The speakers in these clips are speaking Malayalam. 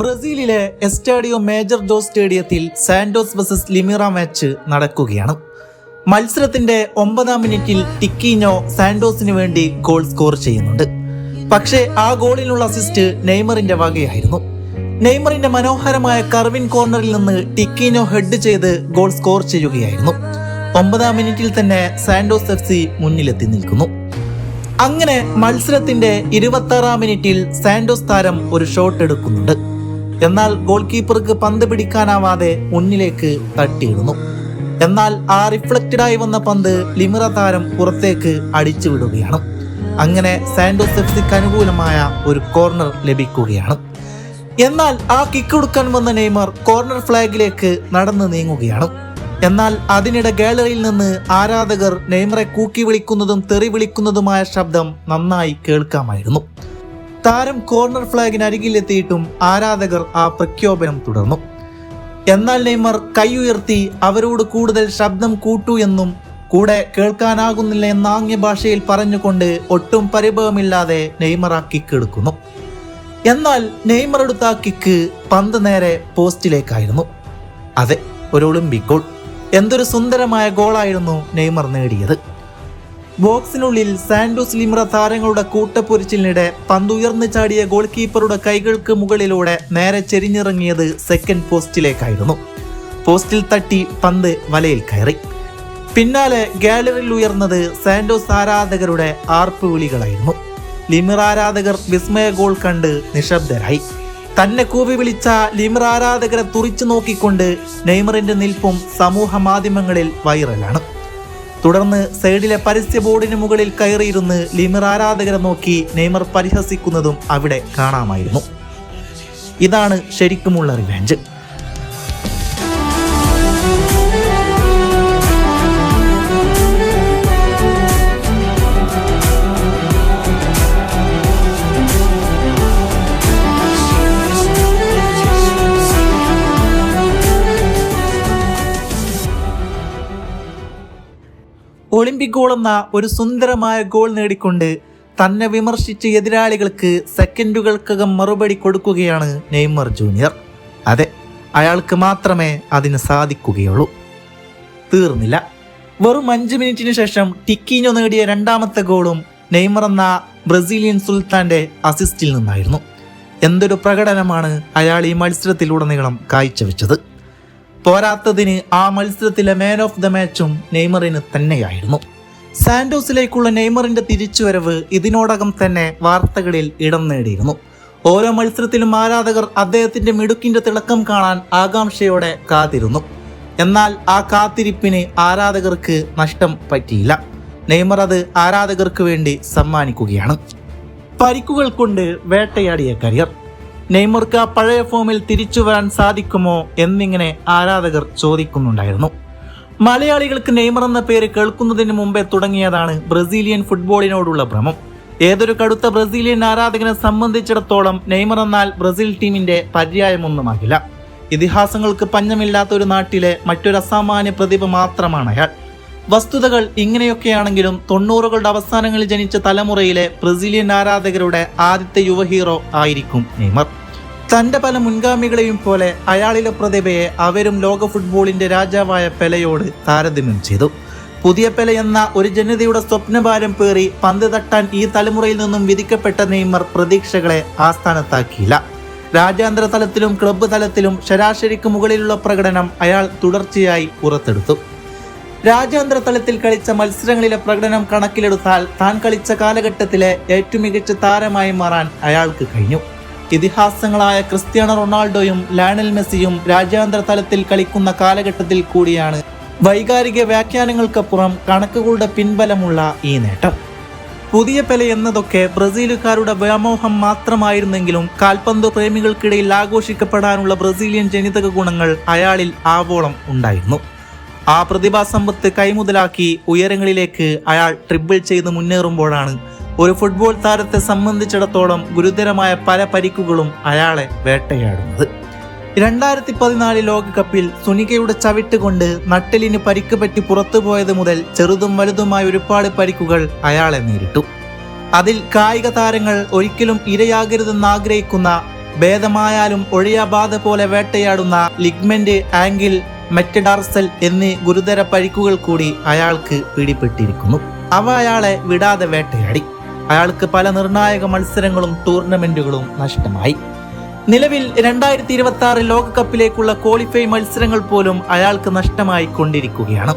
ബ്രസീലിലെ എസ്റ്റാഡിയോ മേജർ ജോസ് സ്റ്റേഡിയത്തിൽ സാന്റോസ് വേഴ്സസ് ലിമിറ മാച്ച് നടക്കുകയാണ്. മത്സരത്തിന്റെ ഒമ്പതാം മിനിറ്റിൽ ടിക്കീനോ സാന്റോസിന് വേണ്ടി ഗോൾ സ്കോർ ചെയ്യുന്നുണ്ട്. പക്ഷേ ആ ഗോളിനുള്ള അസിസ്റ്റ് നെയ്മറിന്റെ വകയായിരുന്നു. നെയ്മറിന്റെ മനോഹരമായ കർവിൻ കോർണറിൽ നിന്ന് ടിക്കീനോ ഹെഡ് ചെയ്ത് ഗോൾ സ്കോർ ചെയ്യുകയായിരുന്നു. ഒമ്പതാം മിനിറ്റിൽ തന്നെ സാന്റോസ് എഫ് സി മുന്നിലെത്തി നിൽക്കുന്നു. അങ്ങനെ മത്സരത്തിന്റെ ഇരുപത്തി ആറാം മിനിറ്റിൽ സാന്റോസ് താരം ഒരു ഷോട്ട് എടുക്കുന്നുണ്ട്. എന്നാൽ ഗോൾ കീപ്പർക്ക് പന്ത് പിടിക്കാനാവാതെ മുന്നിലേക്ക് തട്ടിയിടുന്നു. എന്നാൽ ആ റിഫ്ലക്റ്റഡ് ആയി വന്ന പന്ത് ലിമിറ താരം പുറത്തേക്ക് അടിച്ചു വിടുകയാണ് അങ്ങനെ സാൻഡോസ് എഫ് അനുകൂലമായ ഒരു കോർണർ ലഭിക്കുകയാണ്. എന്നാൽ ആ കിക്ക് കൊടുക്കാൻ വന്ന നെയ്മർ കോർണർ ഫ്ലാഗിലേക്ക് നടന്നു നീങ്ങുകയാണ്. എന്നാൽ അതിനിടെ ഗാലറിയിൽ നിന്ന് ആരാധകർ നെയ്മറെ കൂക്കി വിളിക്കുന്നതും തെറി വിളിക്കുന്നതുമായ ശബ്ദം നന്നായി കേൾക്കാമായിരുന്നു. താരം കോർണർ ഫ്ളാഗിനരികിലെത്തിയിട്ടും ആരാധകർ ആ പ്രഖ്യാപനം തുടർന്നു. എന്നാൽ നെയ്മർ കൈ ഉയർത്തി അവരോട് കൂടുതൽ ശബ്ദം കൂട്ടു എന്നും കൂടെ കേൾക്കാനാകുന്നില്ല എന്ന ആംഗ്യ ഭാഷയിൽ പറഞ്ഞുകൊണ്ട് ഒട്ടും പരിഭവമില്ലാതെ നെയ്മർ ആ കിക്ക് എടുക്കുന്നു. എന്നാൽ നെയ്മർ എടുത്ത ആ കിക്ക് പന്ത് നേരെ പോസ്റ്റിലേക്കായിരുന്നു. അതെ ഒരു ഒളിമ്പിക് ഗോൾ എന്തൊരു സുന്ദരമായ ഗോളായിരുന്നു നെയ്മർ നേടിയത്. ബോക്സിനുള്ളിൽ സാൻഡോസ് ലിമ്ര താരങ്ങളുടെ കൂട്ടപ്പൊരിച്ചിലിനിടെ പന്തുയർന്നു ചാടിയ ഗോൾ കീപ്പറുടെ കൈകൾക്ക് മുകളിലൂടെ നേരെ ചെരിഞ്ഞിറങ്ങിയത് സെക്കൻഡ് പോസ്റ്റിലേക്കായിരുന്നു. പോസ്റ്റിൽ തട്ടി പന്ത് വലയിൽ കയറി. പിന്നാലെ ഗാലറിയിൽ ഉയർന്നത് സാൻഡോസ് ആരാധകരുടെ ആർപ്പ് വിളികളായിരുന്നു. ലിമിർ ആരാധകർ വിസ്മയ ഗോൾ കണ്ട് നിശബ്ദരായി. തന്നെ കൂവി വിളിച്ച ലിമിർ ആരാധകരെ തുറിച്ചു നോക്കിക്കൊണ്ട് നെയ്മറിന്റെ നിൽപ്പും സമൂഹ മാധ്യമങ്ങളിൽ വൈറലാണ് തുടർന്ന് സൈഡിലെ പരസ്യ ബോർഡിന് മുകളിൽ കയറിയിരുന്ന് ലിമിർ ആരാധകരെ നോക്കി നെയ്മർ പരിഹസിക്കുന്നതും അവിടെ കാണാമായിരുന്നു. ഇതാണ് ശരിക്കുമുള്ള റിവെഞ്ച്. ഒളിമ്പിക് ഗോൾ എന്ന ഒരു സുന്ദരമായ ഗോൾ നേടിക്കൊണ്ട് തന്നെ വിമർശിച്ച എതിരാളികൾക്ക് സെക്കൻഡുകൾക്കകം മറുപടി കൊടുക്കുകയാണ് നെയ്മർ ജൂനിയർ. അതെ അയാൾക്ക് മാത്രമേ അതിന് സാധിക്കുകയുള്ളൂ. തീർന്നില്ല. വെറും അഞ്ച് മിനിറ്റിന് ശേഷം ടിക്കിനോ നേടിയ രണ്ടാമത്തെ ഗോളും നെയ്മർ എന്ന ബ്രസീലിയൻ സുൽത്താന്റെ അസിസ്റ്റിൽ നിന്നായിരുന്നു. എന്തൊരു പ്രകടനമാണ് അയാൾ ഈ മത്സരത്തിലുടനീളം കാഴ്ചവെച്ചത്. പോരാത്തതിന് ആ മത്സരത്തിലെ മാൻ ഓഫ് ദ മാച്ചും നെയ്മറിന് തന്നെയായിരുന്നു. സാന്റോസിലേക്കുള്ള നെയ്മറിന്റെ തിരിച്ചുവരവ് ഇതിനോടകം തന്നെ വാർത്തകളിൽ ഇടം നേടിയിരുന്നു. ഓരോ മത്സരത്തിലും ആരാധകർ അദ്ദേഹത്തിന്റെ മിടുക്കിന്റെ തിളക്കം കാണാൻ ആകാംക്ഷയോടെ കാത്തിരുന്നു. എന്നാൽ ആ കാത്തിരിപ്പിന് ആരാധകർക്ക് നഷ്ടം പറ്റിയില്ല. നെയ്മർ അത് ആരാധകർക്ക് വേണ്ടി സമ്മാനിക്കുകയാണ്. പരിക്കുകൾ കൊണ്ട് വേട്ടയാടിയ കരിയർ. നെയ്മർക്ക് പഴയ ഫോമിൽ തിരിച്ചു വരാൻ സാധിക്കുമോ എന്നിങ്ങനെ ആരാധകർ ചോദിക്കുന്നുണ്ടായിരുന്നു. മലയാളികൾക്ക് നെയ്മർ എന്ന പേര് കേൾക്കുന്നതിന് മുമ്പേ തുടങ്ങിയതാണ് ബ്രസീലിയൻ ഫുട്ബോളിനോടുള്ള ഭ്രമം. ഏതൊരു കടുത്ത ബ്രസീലിയൻ ആരാധകനെ സംബന്ധിച്ചിടത്തോളം നെയ്മർ എന്നാൽ ബ്രസീൽ ടീമിന്റെ പര്യായമൊന്നുമാകില്ല. ഇതിഹാസങ്ങൾക്ക് പഞ്ഞമില്ലാത്ത ഒരു നാട്ടിലെ മറ്റൊരു അസാമാന്യ പ്രതിഭ മാത്രമാണ് അയാൾ. വസ്തുതകൾ ഇങ്ങനെയൊക്കെയാണെങ്കിലും തൊണ്ണൂറുകളുടെ അവസാനങ്ങളിൽ ജനിച്ച തലമുറയിലെ ബ്രസീലിയൻ ആരാധകരുടെ ആദ്യത്തെ യുവ ഹീറോ ആയിരിക്കും നെയ്മർ. തന്റെ പല മുൻഗാമികളെയും പോലെ അയാളിലെ പ്രതിഭയെ അവരും ലോക ഫുട്ബോളിന്റെ രാജാവായ പെലയോട് താരതമ്യം ചെയ്തു. പുതിയ പെല എന്ന ഒരു ജനതയുടെ സ്വപ്നഭാരം പേറി പന്ത് തട്ടാൻ ഈ തലമുറയിൽ നിന്നും വിധിക്കപ്പെട്ട നെയ്മർ പ്രതീക്ഷകളെ ആസ്ഥാനത്താക്കിയില്ല. രാജ്യാന്തര തലത്തിലും ക്ലബ്ബ് തലത്തിലും ശരാശരിക്ക് മുകളിലുള്ള പ്രകടനം അയാൾ തുടർച്ചയായി പുറത്തെടുത്തു. രാജ്യാന്തര തലത്തിൽ കളിച്ച മത്സരങ്ങളിലെ പ്രകടനം കണക്കിലെടുത്താൽ താൻ കളിച്ച കാലഘട്ടത്തിലെ ഏറ്റവും മികച്ച താരമായി മാറാൻ അയാൾക്ക് കഴിഞ്ഞു. ഇതിഹാസങ്ങളായ ക്രിസ്ത്യാനോ റൊണാൾഡോയും ലയണൽ മെസ്സിയും രാജ്യാന്തര തലത്തിൽ കളിക്കുന്ന കാലഘട്ടത്തിൽ കൂടിയാണ് വൈകാരിക വ്യാഖ്യാനങ്ങൾക്കപ്പുറം കണക്കുകളുടെ പിൻബലമുള്ള ഈ നേട്ടം. പുതിയ പെല എന്നതൊക്കെ ബ്രസീലുകാരുടെ വ്യാമോഹം മാത്രമായിരുന്നെങ്കിലും കാൽപന്ത് പ്രേമികൾക്കിടയിൽ ആഘോഷിക്കപ്പെടാനുള്ള ബ്രസീലിയൻ ജനിതക ഗുണങ്ങൾ അയാളിൽ ആവോളം ഉണ്ടായിരുന്നു. ആ പ്രതിഭാസമ്പത്ത് കൈമുതലാക്കി ഉയരങ്ങളിലേക്ക് അയാൾ ട്രിപ്പിൾ ചെയ്ത് മുന്നേറുമ്പോഴാണ് ഒരു ഫുട്ബോൾ താരത്തെ സംബന്ധിച്ചിടത്തോളം ഗുരുതരമായ പല പരിക്കുകളും അയാളെ വേട്ടയാടുന്നത്. രണ്ടായിരത്തി പതിനാല് ലോകകപ്പിൽ സുനികയുടെ ചവിട്ട് കൊണ്ട് നട്ടലിന് പരിക്ക് പറ്റി പുറത്തുപോയത് മുതൽ ചെറുതും വലുതുമായ ഒരുപാട് പരിക്കുകൾ അയാളെ നേരിട്ടു. അതിൽ കായിക താരങ്ങൾ ഒരിക്കലും ഇരയാകരുതെന്ന് ആഗ്രഹിക്കുന്ന ഭേദമായാലും ഒഴിയാബാധ പോലെ വേട്ടയാടുന്ന ലിഗ്മെന്റ് ആംഗിൾ മെറ്റഡാർസൽ എന്നീ ഗുരുതര പരിക്കുകൾ കൂടി അയാൾക്ക് പിടിപെട്ടിരിക്കുന്നു. അവ അയാളെ വിടാതെ വേട്ടയാടി. അയാൾക്ക് പല നിർണായക മത്സരങ്ങളും ടൂർണമെന്റുകളും നഷ്ടമായി. നിലവിൽ രണ്ടായിരത്തി ഇരുപത്തി ആറ് ലോകകപ്പിലേക്കുള്ള ക്വാളിഫൈ മത്സരങ്ങൾ പോലും അയാൾക്ക് നഷ്ടമായി കൊണ്ടിരിക്കുകയാണ്.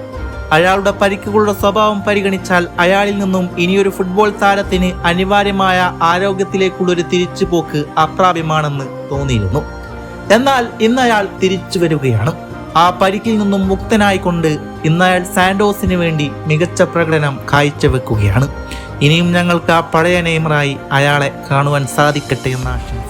അയാളുടെ പരിക്കുകളുടെ സ്വഭാവം പരിഗണിച്ചാൽ അയാളിൽ നിന്നും ഇനിയൊരു ഫുട്ബോൾ താരത്തിന് അനിവാര്യമായ ആരോഗ്യത്തിലേക്കുള്ള ഒരു തിരിച്ചുപോക്ക് അപ്രാപ്യമാണെന്ന് തോന്നിയിരുന്നു. എന്നാൽ ഇന്ന് അയാൾ തിരിച്ചു വരികയാണ് ആ പരിക്കിൽ നിന്നും മുക്തനായിക്കൊണ്ട് ഇന്ന് അയാൾ സാൻഡോസിന് വേണ്ടി മികച്ച പ്രകടനം കാഴ്ചവെക്കുകയാണ്. ഇനിയും ഞങ്ങൾക്ക് ആ പഴയ നെയ്മറായി അയാളെ കാണുവാൻ സാധിക്കട്ടെ എന്ന് ആശംസിക്കുന്നു.